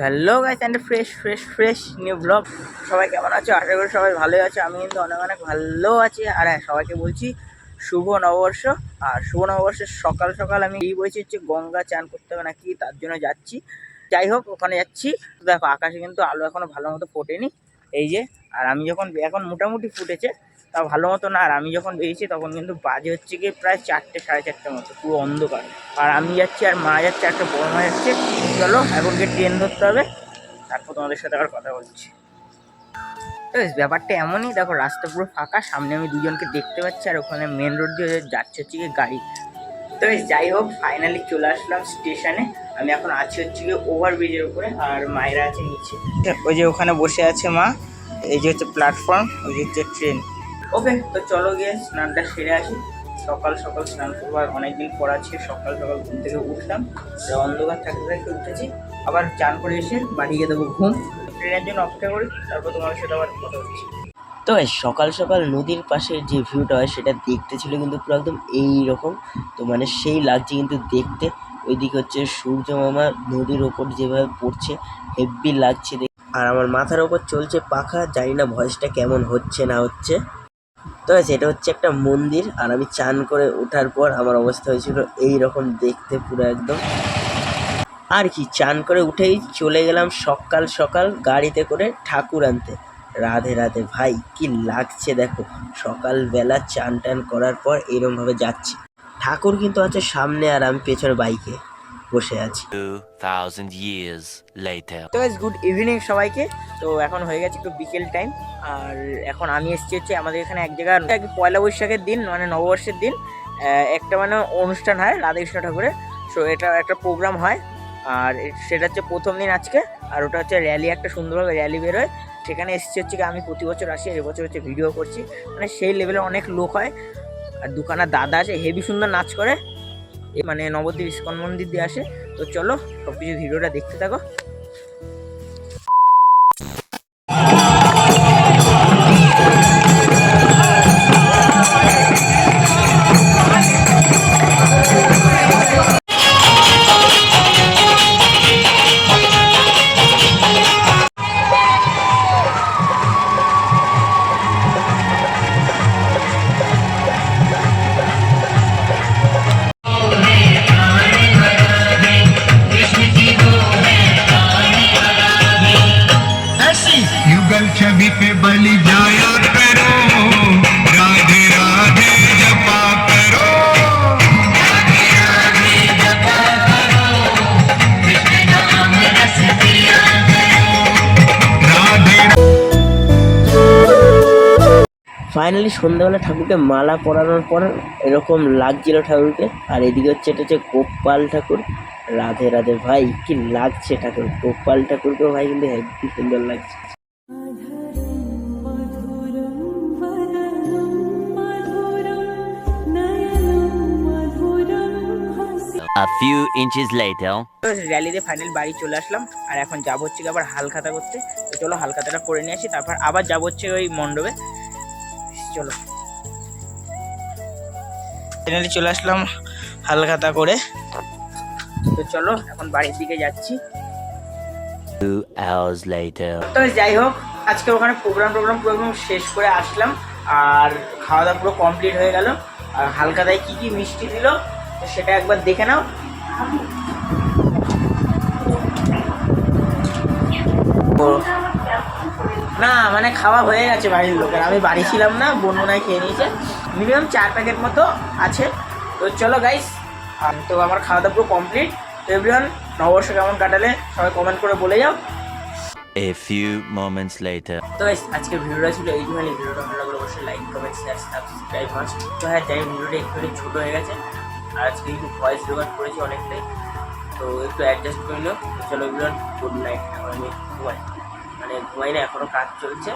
Hello guys and fresh fresh fresh new blog সবাই কেমন আছো? আশা করি সবাই ভালোই আছো। আমি কিন্তু অনেক অনেক ভালো আছি। আর হ্যাঁ সবাইকে বলছি শুভ নববর্ষ। আর শুভ নববর্ষের সকাল সকাল আমি এই বলছি হচ্ছে গঙ্গা চান করতে হবে নাকি? তার জন্য যাচ্ছি। যাই হোক, ওখানে যাচ্ছি। দেখো, আকাশে কিন্তু আলো এখনও ভালো মতো ফোটেনি। এই যে, আর আমি যখন এখন মোটামুটি ফুটেছে, তা ভালো মতো না। আর আমি যখন বেরিয়েছি, তখন কিন্তু বাজে হচ্ছে গিয়ে প্রায় চারটে, সাড়ে চারটের মতো, পুরো অন্ধকার। আর আমি যাচ্ছি, আর মা যাচ্ছে একটা বড় মা যাচ্ছে। চলো, এখন গিয়ে ট্রেন ধরতে হবে। তারপর তোমাদের সাথে আবার কথা বলছি। তো ব্যাপারটা এমনই। দেখো, রাস্তা পুরো ফাঁকা। সামনে আমি দুজনকে দেখতে পাচ্ছি, আর ওখানে মেন রোড দিয়ে যাচ্ছে হচ্ছে গিয়ে গাড়ি। তো যাই হোক ফাইনালি চলে আসলাম স্টেশনে আমি এখন আছি হচ্ছে গিয়ে ওভার ব্রিজের উপরে আর মায়েরা আছে নিচে। ওই যে ওখানে বসে আছে মা এই যে হচ্ছে প্ল্যাটফর্ম ওই যে হচ্ছে ট্রেন ওকে তো চলো গিয়ে স্নানটা সেরে আসি। সকাল সকাল স্নান করবার অনেকদিন পর আছে সকাল সকাল ঘুম থেকে উঠলাম। অন্ধকার থাকতে থাকতে উঠেছি। আবার চান করে এসে বাড়ি গিয়ে দেবো ঘুম। ট্রেনের জন্য অপেক্ষা করি তারপর তোমার সাথে আবার কথা হচ্ছে। তো সকাল সকাল নদীর পাশে যে ভিউটা হয় সেটা দেখতে ছিল কিন্তু পুরো একদম এই রকম তো মানে সেই লাগছে কিন্তু দেখতে। ওইদিকে হচ্ছে সূর্য মামা নদীর ওপর যেভাবে পড়ছে হেভি লাগছে আর আমার মাথার ওপর চলছে পাখা, জানি না ভয়েসটা কেমন হচ্ছে না হচ্ছে। তো এটা হচ্ছে একটা মন্দির আর আমি চান করে ওঠার পর আমার অবস্থা হয়েছিল এই রকম দেখতে পুরো একদম। আর কি, চান করে উঠেই চলে গেলাম সকাল সকাল গাড়িতে করে ঠাকুর আনতে। রাধে রাধে ভাই কি লাগছে দেখো। সকালবেলা চান টান করার পর এরমভাবে যাচ্ছি। ঠাকুর কিন্তু আছে সামনে আর আমি পেছনে বাইকে বসে আছি। 2000 years later. তো গুড ইভিনিং সবাইকে। তো এখন হয়ে গেছে একটু বিকেল টাইম আর এখন আমি এসেছি হচ্ছে আমাদের এখানে এক জায়গায় পয়লা বৈশাখের দিন মানে নববর্ষের দিন। আহ, একটা মানে অনুষ্ঠান হয় রাধাকৃষ্ণ ঠাকুরের। সো এটা একটা প্রোগ্রাম হয়। আর সেটা হচ্ছে প্রথম দিন আজকে। আর ওটা হচ্ছে র্যালি একটা সুন্দরভাবে র্যালি বেরোয়। সেখানে এসেছি হচ্ছে কি আমি প্রতি বছর আসি এবছর হচ্ছে ভিডিও করছি। মানে সেই লেভেলে অনেক লোক হয়। আর দোকানের দাদা আছে হেভি সুন্দর নাচ করে। মানে নবদ্বীপ ইস্কন মন্দির দিয়ে আসে। তো চলো সব কিছু ভিডিওটা দেখতে থাকো। युगल छवि पे बलि जाया करो राधे राधे जपा करो राधे ফাইনালি সন্ধ্যাবেলা ঠাকুরকে মালা পরানোর পর এরকম লাগছিল ঠাকুরকে আর এদিকে হচ্ছে এটা হচ্ছে গোপাল ঠাকুর রাধে রাধে ভাই কি লাগছে ঠাকুর? গোপাল ঠাকুরকে ভাই কিন্তু হেভি সুন্দর লাগছে। A few inches later. র্যালিতে ফাইনাল বাড়ি চলে আসলাম আর এখন যাব হচ্ছে আবার হালখাতা করতে। তো চলো হালখাতাটা করে নিয়ে আসি তারপর আবার যাব হচ্ছে ওই মণ্ডপে। চলো। ফাইনালি চলে আসলাম হালখাতা করে। তো চলো এখন বাড়ির দিকে যাচ্ছি। Two hours later. তো যাই হোক আজকে ওখানে প্রোগ্রাম টোগ্রাম প্রোগ্রাম শেষ করে আসলাম। আর খাওয়া দাওয়া পুরো কমপ্লিট হয়ে গেল। আর হালকা হালকাতায় কি কি মিষ্টি দিল সেটা একবার দেখে নাও। না মানে খাওয়া হয়ে গেছে বাড়ির লোকের। আমি বাড়ি ছিলাম না বন্যনায় খেয়ে নিয়েছে। মিনিমাম চার প্যাকেট মতো আছে। তো চলো গাইস তো আমার খাওয়া দাওয়া পুরো কমপ্লিট তো এভরিওয়ান নববর্ষ কেমন কাটালে সবাই কমেন্ট করে বলে যাও। A few moments later. তো আজকের ভিডিওটা ছিল এইটুখানি ভিডিওটা ভালো লাগলে অবশ্যই like comment share subscribe must তো হ্যাঁ যাই ভিডিওটা একটু ছোটো হয়ে গেছে। আর আজকে কিন্তু ভয়েস রেকর্ড করেছি অনেকটাই। তো একটু অ্যাডজাস্ট করে নিও। চলো এগুলো গুড নাইট আমি ঘুমাই মানে ঘুমাই না এখনও কাজ চলছে।